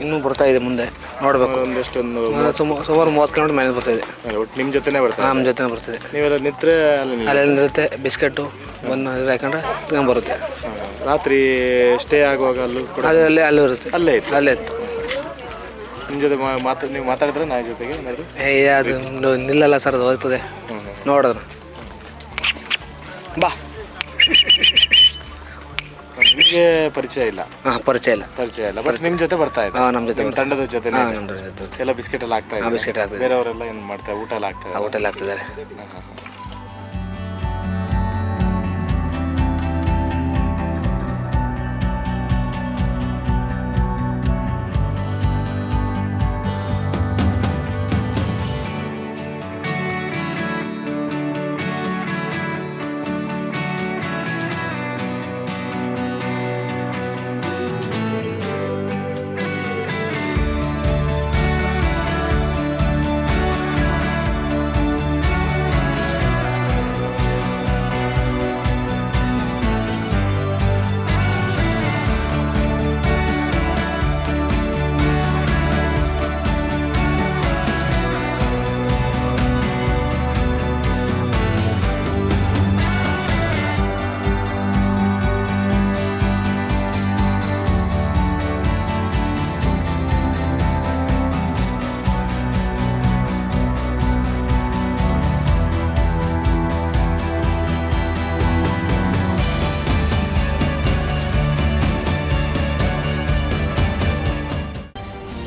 ಇನ್ನೂ ಬರ್ತಾ ಇದೆ ಮುಂದೆ. ನೋಡಬೇಕು. ಒಂದಷ್ಟೊಂದು ಸುಮಾರು ಮೂವತ್ತು ಕಿಲೋಮೀಟರ್ ಮೇಲೆ ಬರ್ತಾ ಇದೆ. ಒಟ್ಟು ನಿಮ್ಮ ಜೊತೆನೇ ಬರ್ತಾ ನಮ್ಮ ಜೊತೆ ಬರ್ತಿದೆ ನೀವೆಲ್ಲ ನಿತ್ರೆ. ಅಲ್ಲೆಲ್ಲ ಇರುತ್ತೆ ಬಿಸ್ಕೆಟು ಬನ್ನ ಇದು ಹಾಕೊಂಡ್ರೆ ತಗೊಂಬರುತ್ತೆ ರಾತ್ರಿ ಸ್ಟೇ ಆಗುವಾಗ ಅಲ್ಲೂ ಕೂಡ ಅಲ್ಲೇ ಅಲ್ಲೇ ಅಲ್ಲೂ ಇರುತ್ತೆ. ಅಲ್ಲೇ ಇತ್ತು. ಅಲ್ಲೇ ಇತ್ತು. ನಿಮ್ಮ ಜೊತೆ ಮಾ- ಮಾತು ನೀವು ಮಾತಾಡಿದ್ರೆ ನಾ ಜೊತೆಗೆ ಏನಾದ್ರು? ಏ ಅದು ನ- ನಿಲ್ಲಲ್ಲ ಸರ್ ಅದು ಹೋಗ್ತದೆ. ನೋಡೋದು ಬಾ. ನಿಮಗೆ ಪರಿಚಯ ಇಲ್ಲ. ಹಾಂ ಪರಿಚಯ ಇಲ್ಲ. ಪರಿಚಯ ಇಲ್ಲ. ಬಟ್ ನಿಮ್ಮ ಜೊತೆ ಬರ್ತಾ ಇದೆ. ಹಾಂ ನಮ್ಮ ಜೊತೆ ನಿಮ್ಮ ತಂಡದ ಜೊತೆ ಹಾಂ ನಮ್ಮ ಜೊತೆ. ಎಲ್ಲ ಬಿಸ್ಕೆಟ್ ಎಲ್ಲ ಆಗ್ತಾ ಇದೆ. ಬಿಸ್ಕೆಟ್ ಆಗ್ತದೆ ಬೇರೆಯವರೆಲ್ಲ ಏನು ಮಾಡ್ತಾರೆ ಊಟ ಎಲ್ಲ ಆಗ್ತದೆ ಊಟ ಹೋಟೆಲ್ ಹಾಕ್ತಿದ್ದಾರೆ